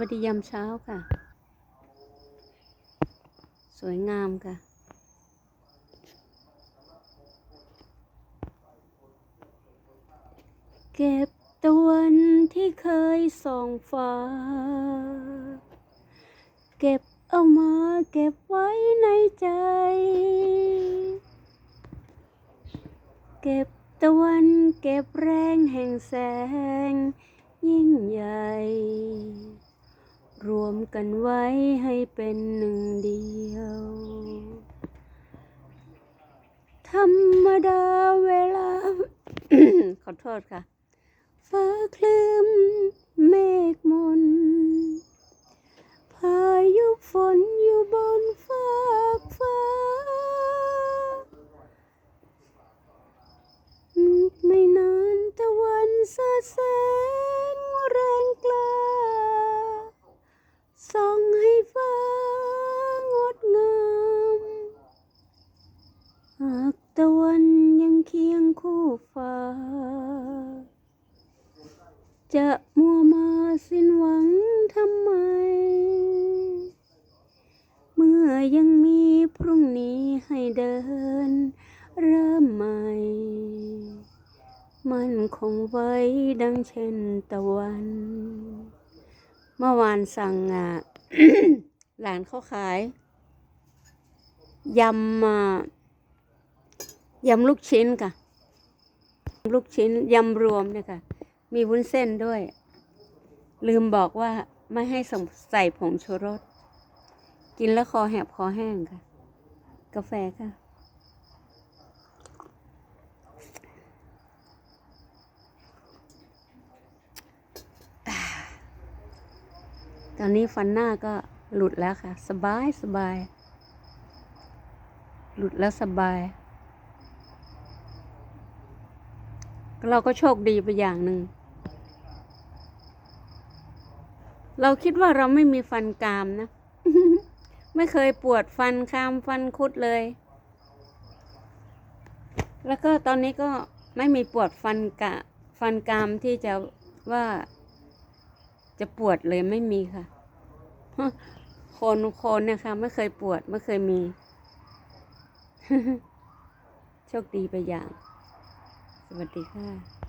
วัสดียามเช้าค่ะ สวยงามค่ะ เก็บตะวันที่เคยส่องฟ้า เก็บเอามาเก็บไว้ในใจ เก็บตะวันเก็บแรงแห่งแสงยิ่งใหญ่ รวมกันไว้ให้เป็นหนึ่งเดียว ธรรมดาเวลา ขอโทษค่ะ ฟ้าคลึ้มเมฆมน พายุฝนอยู่บนฟากฟ้า ไม่นานตะวันสาดแสงแรงกล้า ส่องให้ฟ้างดงาม หากตะวันยังเคียงคู่ ฟ้า จะมัวมาสิ้นหวังทำไม เมื่อยังมีพรุ่งนี้ให้เดิน เริ่มใหม่ มันคงไว้ดังเช่นตะวัน เมื่อวานสั่งอะหลานเขาขายยำมายำลูกชิ้นค่ะ ลูกชิ้นยำรวมเนี่ยค่ะ มีวุ้นเส้นด้วย ลืมบอกว่าไม่ให้ใส่ผงชูรส กินแล้วคอแหบคอแห้งค่ะ กาแฟค่ะ ตอนนี้ฟันหน้าก็หลุดแล้วค่ะ สบายสบาย หลุดแล้วสบาย เราก็โชคดีไปอย่างหนึ่ง เราคิดว่าเราไม่มีฟันกรามนะ ไม่เคยปวดฟันคามฟันคุดเลย แล้วก็ตอนนี้ก็ไม่มีปวดฟันกะ ฟันกรามที่จะว่าจะปวดเลยไม่มีค่ะโคนโคนเนี่ยค่ะ ไม่เคยปวด ไม่เคยมี โชคดีไปอย่าง วัสดีค่ะ